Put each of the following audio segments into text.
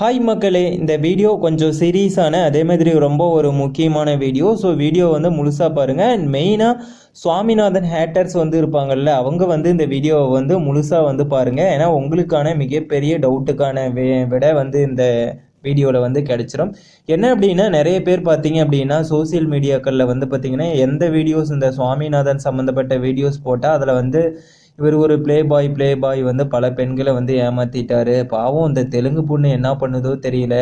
Hi மக்களே இந்த video கொஞ்சம் சீரியஸான அதே மாதிரி ரொம்ப ஒரு முக்கியமான வீடியோ ஸோ வீடியோ வந்து முழுசாக பாருங்கள் அண்ட் மெயினாக சுவாமிநாதன் ஹேட்டர்ஸ் வந்து இருப்பாங்கல்ல அவங்க வந்து இந்த வீடியோவை வந்து முழுசாக வந்து பாருங்கள் ஏன்னா உங்களுக்கான மிகப்பெரிய டவுட்டுக்கான வே விட வந்து இந்த வீடியோவில் வந்து கிடச்சிரும். என்ன அப்படின்னா நிறைய பேர் பார்த்தீங்க அப்படின்னா சோஷியல் மீடியாக்களில் வந்து பார்த்தீங்கன்னா எந்த வீடியோஸ் இந்த சுவாமிநாதன் சம்மந்தப்பட்ட வீடியோஸ் போட்டால் அதில் வந்து இவர் ஒரு ப்ளே பாய் ப்ளே பாய் வந்து பல பெண்களை வந்து ஏமாத்திட்டாரு. பாவம் இந்த தெலுங்கு பொண்ணு என்ன பண்ணுதோ தெரியல.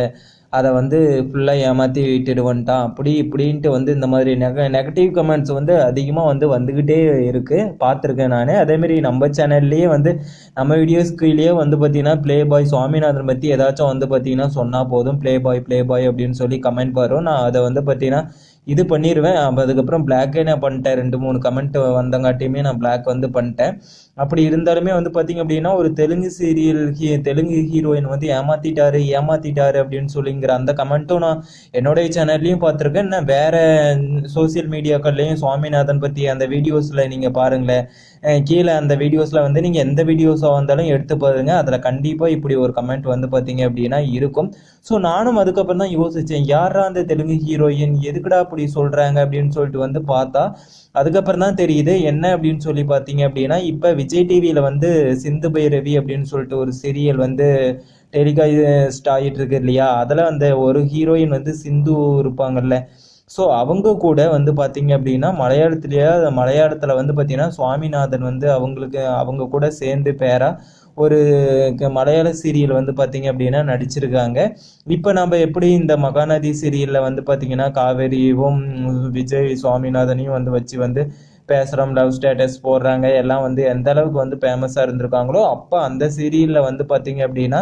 அதை வந்து ஃபுல்லாக ஏமாற்றி விட்டுட்டு வந்துட்டான் அப்படி இப்படின்ட்டு வந்து இந்த மாதிரி நெக நெகட்டிவ் கமெண்ட்ஸ் வந்து அதிகமாக வந்து வந்துக்கிட்டே இருக்குது பார்த்துருக்கேன் நான். அதேமாரி நம்ம சேனல்லையே வந்து நம்ம வீடியோஸ்க்குள்ளேயே வந்து பார்த்தீங்கன்னா ப்ளே பாய் சுவாமிநாதன் பற்றி ஏதாச்சும் வந்து பார்த்தீங்கன்னா சொன்னால் போதும். ப்ளே பாய் ப்ளே பாய் அப்படின்னு சொல்லி கமெண்ட் வரும். நான் அதை வந்து பார்த்தீங்கன்னா இது பண்ணிடுவேன் அதுக்கப்புறம் பிளாக்கே நான் பண்ணிட்டேன். ரெண்டு மூணு கமெண்ட் வந்தங்காட்டியுமே நான் பிளாக் வந்து பண்ணிட்டேன். அப்படி இருந்தாலுமே வந்து பார்த்தீங்க அப்படின்னா ஒரு தெலுங்கு சீரியல் ஹீ தெலுங்கு ஹீரோயின் வந்து ஏமாத்திட்டாரு ஏமாத்திட்டாரு அப்படின்னு சொல்லிங்கிற அந்த கமெண்ட்டும் நான் என்னுடைய சேனல்லையும் பார்த்துருக்கேன். நான் வேற சோஷியல் மீடியாக்கள்லையும் சுவாமிநாதன் பற்றி அந்த வீடியோஸில் நீங்கள் பாருங்களேன். கீழே அந்த வீடியோஸில் வந்து நீங்கள் எந்த வீடியோஸாக வந்தாலும் எடுத்து பாருங்க. அதில் கண்டிப்பாக இப்படி ஒரு கமெண்ட் வந்து பார்த்தீங்க அப்படின்னா இருக்கும். ஸோ நானும் அதுக்கப்புறம் தான் யோசித்தேன் யாரா அந்த தெலுங்கு ஹீரோயின் எதுக்குடா அப்படி சொல்கிறாங்க அப்படின்னு சொல்லிட்டு வந்து பார்த்தா அதுக்கப்புறம் தான் தெரியுது என்ன அப்படின்னு சொல்லி பார்த்தீங்க அப்படின்னா இப்போ விஜய் டிவியில் வந்து சிந்து பைரவி அப்படின்னு சொல்லிட்டு ஒரு சீரியல் வந்து டெலிகாஸ்ட் ஆகிட்டு இருக்கு இல்லையா? அதில் அந்த ஒரு ஹீரோயின் வந்து சிந்து இருப்பாங்கல்ல. ஸோ அவங்க கூட வந்து பார்த்தீங்க அப்படின்னா மலையாளத்துலேயே மலையாளத்தில் வந்து பார்த்தீங்கன்னா சுவாமிநாதன் வந்து அவங்களுக்கு அவங்க கூட சேர்ந்து பேரா ஒரு மலையாள சீரியல் வந்து பார்த்தீங்க அப்படின்னா நடிச்சிருக்காங்க. இப்போ நம்ம எப்படி இந்த மகாநதி சீரியலில் வந்து பார்த்தீங்கன்னா காவேரியும் விஜய் சுவாமிநாதனையும் வந்து வச்சு வந்து பேசுகிறோம் லவ் ஸ்டேட்டஸ் போடுறாங்க. எல்லாம் வந்து எந்த அளவுக்கு வந்து ஃபேமஸாக இருந்திருக்காங்களோ அப்போ அந்த சீரியலில் வந்து பார்த்தீங்க அப்படின்னா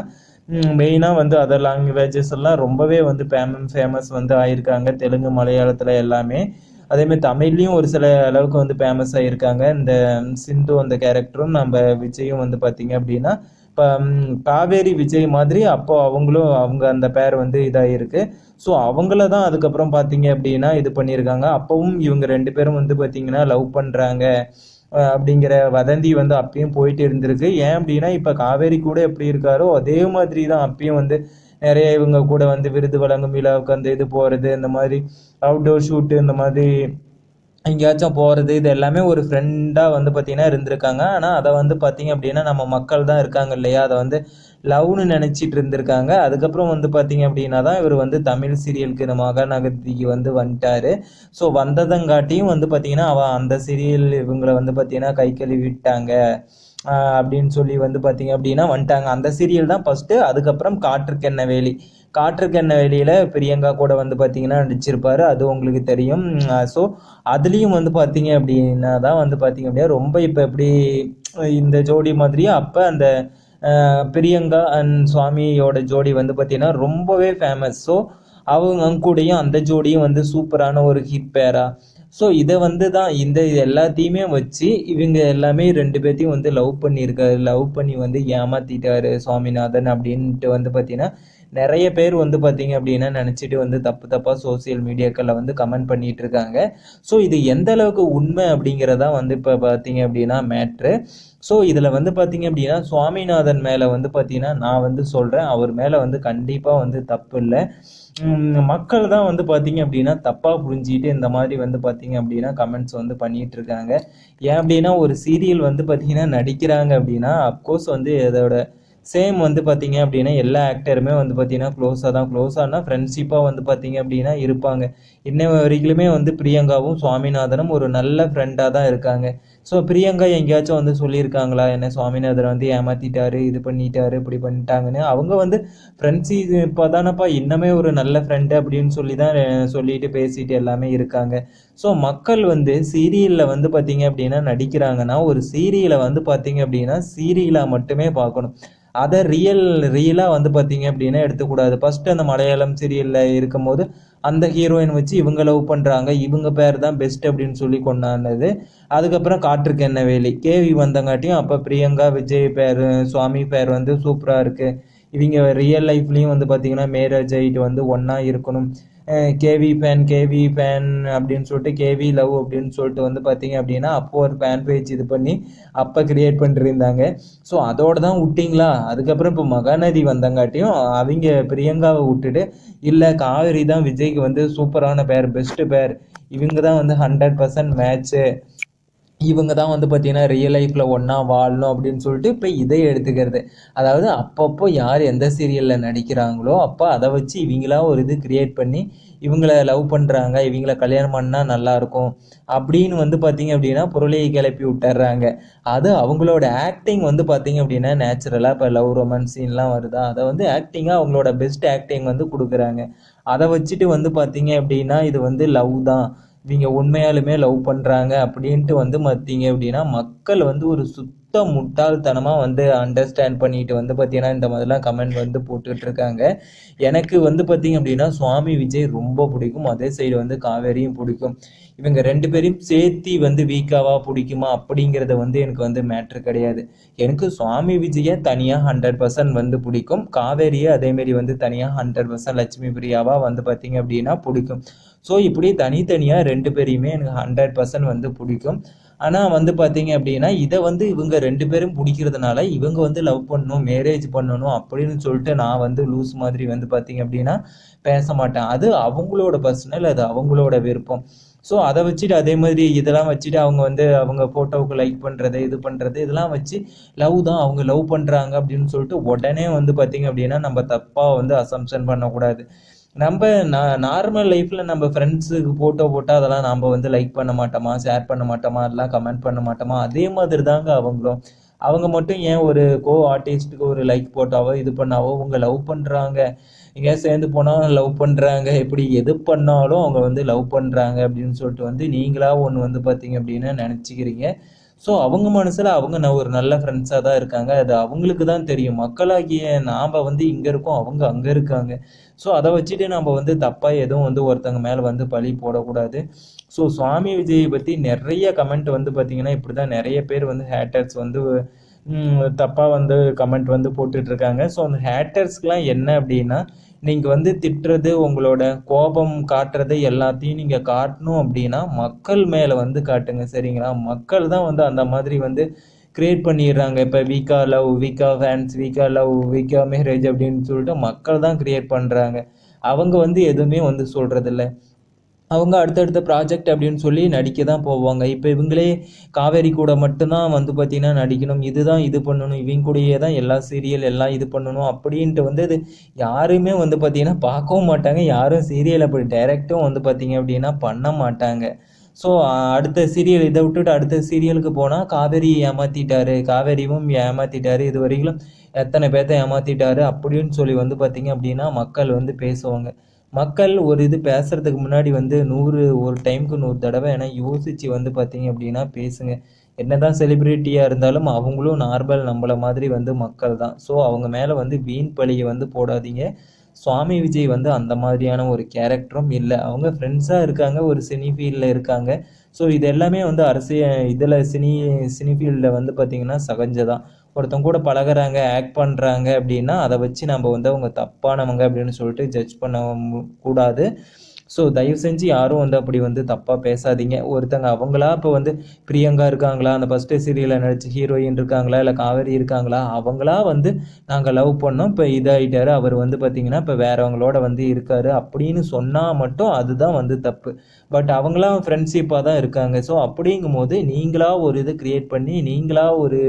மெயினாக வந்து அதர் லாங்குவேஜஸ் எல்லாம் ரொம்பவே வந்து ஃபேமஸ் ஃபேமஸ் வந்து ஆயிருக்காங்க. தெலுங்கு மலையாளத்தில் எல்லாமே. அதேமாதிரி தமிழ்லையும் ஒரு சில அளவுக்கு வந்து ஃபேமஸ் ஆகியிருக்காங்க இந்த சிந்து அந்த கேரக்டரும் நம்ம விஜயும் வந்து பார்த்தீங்க அப்படின்னா இப்போ காவேரி விஜய் மாதிரி அப்போ அவங்களும் அவங்க அந்த பேர் வந்து இதாகிருக்கு ஸோ அவங்கள தான் அதுக்கப்புறம் பார்த்தீங்க அப்படின்னா இது பண்ணியிருக்காங்க. அப்போவும் இவங்க ரெண்டு பேரும் வந்து பார்த்தீங்கன்னா லவ் பண்ணுறாங்க அப்படிங்கிற வதந்தி வந்து அப்பயும் போயிட்டு இருந்திருக்கு. ஏன் அப்படின்னா இப்போ காவேரி கூட எப்படி இருக்காரோ அதே மாதிரி தான் அப்பயும் வந்து நிறைய இவங்க கூட வந்து விருது வழங்கும் விழாவுக்கு அந்த இது போகிறது இந்த மாதிரி அவுட்டோர் ஷூட்டு இந்த மாதிரி எங்கேயாச்சும் போகிறது இது எல்லாமே ஒரு ஃப்ரெண்டாக வந்து பார்த்தீங்கன்னா இருந்திருக்காங்க. ஆனால் அதை வந்து பார்த்தீங்க அப்படின்னா நம்ம மக்கள் தான் இருக்காங்க இல்லையா? அதை வந்து லவ்னு நினச்சிட்டு இருந்திருக்காங்க. அதுக்கப்புறம் வந்து பார்த்திங்க அப்படின்னா தான் இவர் வந்து தமிழ் சீரியலுக்கு இந்த மகாநகர்த்திக்கு வந்து வந்துட்டாரு. ஸோ வந்ததங்காட்டியும் வந்து பார்த்தீங்கன்னா அவ அந்த சீரியல் இவங்களை வந்து பார்த்தீங்கன்னா கை கழுவி விட்டாங்க அப்படின்னு சொல்லி வந்து பார்த்தீங்க அப்படின்னா வந்துட்டாங்க. அந்த சீரியல் தான் ஃபஸ்ட்டு அதுக்கப்புறம் காற்றுக்கென்ன வேலி காற்றுக்கென்ன வேலியில் பிரியங்கா கூட வந்து பார்த்தீங்கன்னா நடிச்சிருப்பாரு. அது உங்களுக்கு தெரியும். ஸோ அதுலேயும் வந்து பார்த்தீங்க அப்படின்னா தான் வந்து பார்த்தீங்க அப்படின்னா ரொம்ப இப்போ எப்படி இந்த ஜோடி மாதிரியும் அப்போ அந்த பிரியங்கா அண்ட் சுவாமியோட ஜோடி வந்து பார்த்தீங்கன்னா ரொம்பவே ஃபேமஸ் ஸோ அவங்க கூடயும் அந்த ஜோடியும் வந்து சூப்பரான ஒரு ஹிட் பேராக ஸோ இதை வந்து தான் இந்த இது எல்லாத்தையுமே வச்சு இவங்க எல்லாமே ரெண்டு பேர்த்தையும் வந்து லவ் பண்ணியிருக்காரு லவ் பண்ணி வந்து ஏமாத்திட்டாரு சுவாமிநாதன் அப்படின்ட்டு வந்து பார்த்தீங்கன்னா நிறைய பேர் வந்து பார்த்தீங்க அப்படின்னா நினச்சிட்டு வந்து தப்பு தப்பாக சோசியல் மீடியாக்களில் வந்து கமெண்ட் பண்ணிட்டு இருக்காங்க ஸோ இது எந்த அளவுக்கு உண்மை அப்படிங்கிறதா வந்து இப்போ பார்த்தீங்க அப்படின்னா மேட்ரு ஸோ இதில் வந்து பார்த்தீங்க அப்படின்னா சுவாமிநாதன் மேலே வந்து பார்த்தீங்கன்னா நான் வந்து சொல்கிறேன் அவர் மேலே வந்து கண்டிப்பாக வந்து தப்பு இல்லை. மக்கள் தான் வந்து பார்த்தீங்க அப்படின்னா தப்பாக புரிஞ்சிட்டு இந்த மாதிரி வந்து பார்த்தீங்க அப்படின்னா கமெண்ட்ஸ் வந்து பண்ணிகிட்டு இருக்காங்க ஏன் அப்படின்னா ஒரு சீரியல் வந்து பார்த்தீங்கன்னா நடிக்கிறாங்க அப்படின்னா அப்கோர்ஸ் வந்து இதோட சேம் வந்து பார்த்தீங்க அப்படின்னா எல்லா ஆக்டருமே வந்து பார்த்தீங்கன்னா க்ளோஸாக தான் க்ளோஸானா ஃப்ரெண்ட்ஷிப்பாக வந்து பார்த்தீங்க அப்படின்னா இருப்பாங்க. இன்ன வரைக்குமே வந்து பிரியங்காவும் சுவாமிநாதனும் ஒரு நல்ல ஃப்ரெண்டாக தான் இருக்காங்க. ஸோ பிரியங்கா எங்கேயாச்சும் வந்து சொல்லியிருக்காங்களா? என்ன சுவாமிநாதரை வந்து ஏமாத்திட்டாரு இது பண்ணிட்டாரு இப்படி பண்ணிட்டாங்கன்னு. அவங்க வந்து ஃப்ரெண்ட்ஸ் இப்போ தானப்பா இன்னமே ஒரு நல்ல ஃப்ரெண்டு அப்படின்னு சொல்லி தான் சொல்லிட்டு பேசிட்டு எல்லாமே இருக்காங்க. ஸோ மக்கள் வந்து சீரியலில் வந்து பார்த்தீங்க அப்படின்னா நடிக்கிறாங்கன்னா ஒரு சீரியலை வந்து பார்த்தீங்க அப்படின்னா சீரியலாக மட்டுமே பார்க்கணும். அதை ரியல் ரியலாக வந்து பார்த்தீங்க அப்படின்னா எடுத்துக்கூடாது. ஃபஸ்ட்டு அந்த மலையாளம் சீரியலில் இருக்கும்போது அந்த ஹீரோயின் வச்சு இவங்க லவ் பண்ணுறாங்க இவங்க பேர் தான் பெஸ்ட் அப்படின்னு சொல்லி கொண்டாடினது. அதுக்கப்புறம் காற்றுக்கு என்ன வேலி? கேவி வந்தங்காட்டியும் அப்போ பிரியங்கா விஜய் பேர் சுவாமி பேர் வந்து சூப்பராக இருக்குது இவங்க ரியல் லைஃப்லேயும் வந்து பார்த்தீங்கன்னா மேரேஜ் ஆகிட்டு வந்து ஒன்றா இருக்கணும். கேவி ஃபேன் கேவி ஃபேன் அப்படின்னு சொல்லிட்டு கேவி லவ் அப்படின்னு சொல்லிட்டு வந்து பார்த்தீங்க அப்படின்னா அப்போ ஒரு ஃபேன் பேஜ் இது பண்ணி அப்போ கிரியேட் பண்ணிருந்தாங்க. ஸோ அதோடு தான் விட்டிங்களா? அதுக்கப்புறம் இப்போ மகாநதி வந்தங்காட்டியும் அவங்க பிரியங்காவை விட்டுட்டு இல்லை காவேரி தான் விஜய்க்கு வந்து சூப்பரான பேர் பெஸ்ட்டு பேர் இவங்க தான் வந்து ஹண்ட்ரட் பர்சன்ட் மேட்ச்சு இவங்க தான் வந்து பார்த்தீங்கன்னா ரியல் லைஃப்பில் ஒன்றா வாழணும் அப்படின்னு சொல்லிட்டு இப்போ இதை எடுத்துக்கிறது. அதாவது அப்பப்போ யார் எந்த சீரியலில் நடிக்கிறாங்களோ அப்போ அதை வச்சு இவங்களா ஒரு இது கிரியேட் பண்ணி இவங்கள லவ் பண்ணுறாங்க இவங்கள கல்யாணம் பண்ணால் நல்லாயிருக்கும் அப்படின்னு வந்து பார்த்தீங்க அப்படின்னா பொருளையை கிளப்பி விட்டுறாங்க. அது அவங்களோட ஆக்டிங் வந்து பார்த்தீங்க அப்படின்னா நேச்சுரலாக இப்போ லவ் ரொமான்ஸ் சீன்லாம் வருதா? அதை வந்து ஆக்டிங்காக அவங்களோட பெஸ்ட் ஆக்டிங் வந்து கொடுக்குறாங்க. அதை வச்சுட்டு வந்து பார்த்தீங்க அப்படின்னா இது வந்து லவ் தான். இவங்க உண்மையாலுமே லவ் பண்ணுறாங்க அப்படின்ட்டு வந்து பார்த்தீங்க அப்படின்னா மக்கள் வந்து ஒரு சுத் சுத்த முட்டாள்தனமாக வந்து அண்டர்ஸ்டாண்ட் பண்ணிட்டு வந்து பார்த்தீங்கன்னா இந்த மாதிரிலாம் கமெண்ட் வந்து போட்டுக்கிட்டு இருக்காங்க எனக்கு வந்து பார்த்தீங்க அப்படின்னா சுவாமி விஜய் ரொம்ப பிடிக்கும். அதே சைடு வந்து காவேரியும் பிடிக்கும். இவங்க ரெண்டு பேரையும் சேர்த்தி வந்து வீக்காவா பிடிக்குமா அப்படிங்கிறத வந்து எனக்கு வந்து மேட்ரு கிடையாது. எனக்கு சுவாமி விஜயை தனியாக ஹண்ட்ரட் பர்சன்ட் வந்து பிடிக்கும். காவேரியை அதேமாரி வந்து தனியாக ஹண்ட்ரட் பர்சன்ட் லட்சுமி பிரியாவா வந்து பார்த்தீங்க அப்படின்னா பிடிக்கும். ஸோ இப்படி தனித்தனியாக ரெண்டு பேரையுமே எனக்கு ஹண்ட்ரட் பர்சன்ட் வந்து பிடிக்கும். ஆனால் வந்து பார்த்தீங்க அப்படின்னா இதை வந்து இவங்க ரெண்டு பேரும் பிடிக்கிறதுனால இவங்க வந்து லவ் பண்ணணும் மேரேஜ் பண்ணணும் அப்படின்னு சொல்லிட்டு நான் வந்து லூஸ் மாதிரி வந்து பார்த்தீங்க அப்படின்னா பேச மாட்டேன். அது அவங்களோட பர்சனல் அது அவங்களோட விருப்பம். ஸோ அதை வச்சுட்டு அதே மாதிரி இதெல்லாம் வச்சுட்டு அவங்க வந்து அவங்க ஃபோட்டோவுக்கு லைக் பண்ணுறது இது பண்ணுறது இதெல்லாம் வச்சு லவ் தான் அவங்க லவ் பண்ணுறாங்க அப்படின்னு சொல்லிட்டு உடனே வந்து பார்த்தீங்க அப்படின்னா நம்ம தப்பாக வந்து அசம்ஷன் பண்ணக்கூடாது. நம்ம நான் நார்மல் லைஃப்பில் நம்ம ஃப்ரெண்ட்ஸுக்கு ஃபோட்டோ போட்டால் அதெல்லாம் நம்ம வந்து லைக் பண்ண மாட்டோமா ஷேர் பண்ண மாட்டோமா எல்லாம் கமெண்ட் பண்ண மாட்டோமா? அதே மாதிரி தாங்க அவங்களும். அவங்க மட்டும் ஏன் ஒரு கோ ஆர்டிஸ்ட்டுக்கு ஒரு லைக் போட்டாவோ இது பண்ணாவோ அவங்க லவ் பண்ணுறாங்க எங்கேயா சேர்ந்து போனால் லவ் பண்ணுறாங்க எப்படி எது பண்ணாலும் அவங்க வந்து லவ் பண்ணுறாங்க அப்படின்னு சொல்லிட்டு வந்து நீங்களாக ஒன்று வந்து பார்த்தீங்க அப்படின்னு நினச்சிக்கிறீங்க. ஸோ அவங்க மனசில் அவங்க நான் ஒரு நல்ல ஃப்ரெண்ட்ஸாக தான் இருக்காங்க. அது அவங்களுக்கு தான் தெரியும். மக்களாகிய நாம் வந்து இங்கே இருக்கோம் அவங்க அங்கே இருக்காங்க. ஸோ அதை வச்சுட்டு நம்ம வந்து தப்பாக எதுவும் வந்து ஒருத்தங்க மேலே வந்து பழி போடக்கூடாது. ஸோ சுவாமி விஜயை பற்றி நிறைய கமெண்ட் வந்து பார்த்திங்கன்னா இப்படி தான் நிறைய பேர் வந்து ஹேட்டர்ஸ் வந்து தப்பாக வந்து கமெண்ட் வந்து போட்டுட்ருக்காங்க ஸோ அந்த ஹேட்டர்ஸ்க்கெலாம் என்ன அப்படின்னா நீங்கள் வந்து திட்டுறது உங்களோட கோபம் காட்டுறது எல்லாத்தையும் நீங்கள் காட்டணும் அப்படின்னா மக்கள் மேலே வந்து காட்டுங்க சரிங்களா? மக்கள் தான் வந்து அந்த மாதிரி வந்து கிரியேட் பண்ணிடுறாங்க. இப்போ வீக்கா லவ் வீக்கா ஃபேன்ஸ் வீக்கா லவ் வீக்கா மேரேஜ் அப்படின்னு சொல்லிட்டு மக்கள் தான் கிரியேட் பண்ணுறாங்க அவங்க வந்து எதுவுமே வந்து சொல்கிறதில்ல அவங்க அடுத்தடுத்த ப்ராஜெக்ட் அப்படின்னு சொல்லி நடிக்க தான் போவாங்க. இப்போ இவங்களே காவேரி கூட மட்டும்தான் வந்து பார்த்திங்கன்னா நடிக்கணும். இதுதான் இது பண்ணணும். இவங்க கூடயே தான் எல்லா சீரியல் எல்லாம் இது பண்ணணும் அப்படின்ட்டு வந்து இது யாருமே வந்து பார்த்திங்கன்னா பார்க்கவும் மாட்டாங்க. யாரும் சீரியல் அப்படி டைரெக்டும் வந்து பார்த்திங்க அப்படின்னா பண்ண மாட்டாங்க. ஸோ அடுத்த சீரியல் இதை விட்டுட்டு அடுத்த சீரியலுக்கு போனால் காவேரி ஏமாற்றிட்டாரு காவேரியும் ஏமாற்றிட்டாரு இது வரைக்கும் எத்தனை பேர்த்த ஏமாற்றிட்டாரு அப்படின்னு சொல்லி வந்து பார்த்திங்க அப்படின்னா மக்கள் வந்து பேசுவாங்க. மக்கள் ஒரு இது பேசுகிறதுக்கு முன்னாடி வந்து நூறு ஒரு டைமுக்கு நூறு தடவை ஏன்னா யோசித்து வந்து பார்த்தீங்க அப்படின்னா பேசுங்க. என்னதான் செலிப்ரிட்டியாக இருந்தாலும் அவங்களும் நார்மல் நம்மளை மாதிரி வந்து மக்கள் தான். ஸோ அவங்க மேலே வந்து வீண் பழியை வந்து போடாதீங்க. சுவாமி விஜய் வந்து அந்த மாதிரியான ஒரு கேரக்டரும் இல்லை. அவங்க ஃப்ரெண்ட்ஸாக இருக்காங்க ஒரு சினி ஃபீல்டில் இருக்காங்க. ஸோ இது எல்லாமே வந்து அரசியல் இதில் சினி சினி ஃபீல்டில் வந்து பார்த்திங்கன்னா சகஞ்சதான் ஒருத்தவங்க கூட பழகுறாங்க ஆக்ட் பண்ணுறாங்க அப்படின்னா அதை வச்சு நம்ம வந்து அவங்க தப்பானவங்க அப்படின்னு சொல்லிட்டு ஜட்ஜ் பண்ண கூடாது. ஸோ தயவு செஞ்சு யாரும் வந்து அப்படி வந்து தப்பாக பேசாதீங்க. ஒருத்தங்க அவங்களா இப்போ வந்து பிரியங்கா இருக்காங்களா? அந்த ஃபஸ்ட்டு சீரியலில் நடிச்சு ஹீரோயின் இருக்காங்களா? இல்லை காவேரி இருக்காங்களா? அவங்களா வந்து நாங்கள் லவ் பண்ணோம். இப்போ இதாகிட்டாரு அவர் வந்து பார்த்திங்கன்னா இப்போ வேறவங்களோட வந்து இருக்காரு அப்படின்னு சொன்னால் மட்டும் அதுதான் வந்து தப்பு. பட் அவங்களாம் ஃப்ரெண்ட்ஷிப்பாக தான் இருக்காங்க. ஸோ அப்படிங்கும் போது நீங்களா ஒரு இது க்ரியேட் பண்ணி நீங்களா ஒரு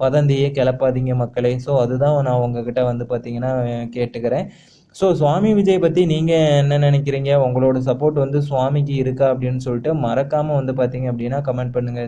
வதந்தியை கிளப்பாதீங்க மக்களே. ஸோ அதுதான் நான் உங்ககிட்ட வந்து பார்த்தீங்கன்னா கேட்டுக்கிறேன். ஸோ சுவாமி விஜய் பற்றி நீங்கள் என்ன நினைக்கிறீங்க? உங்களோட சப்போர்ட் வந்து சுவாமிக்கு இருக்கா அப்படின்னு சொல்லிட்டு மறக்காமல் வந்து பார்த்தீங்க அப்படின்னா கமெண்ட் பண்ணுங்கள்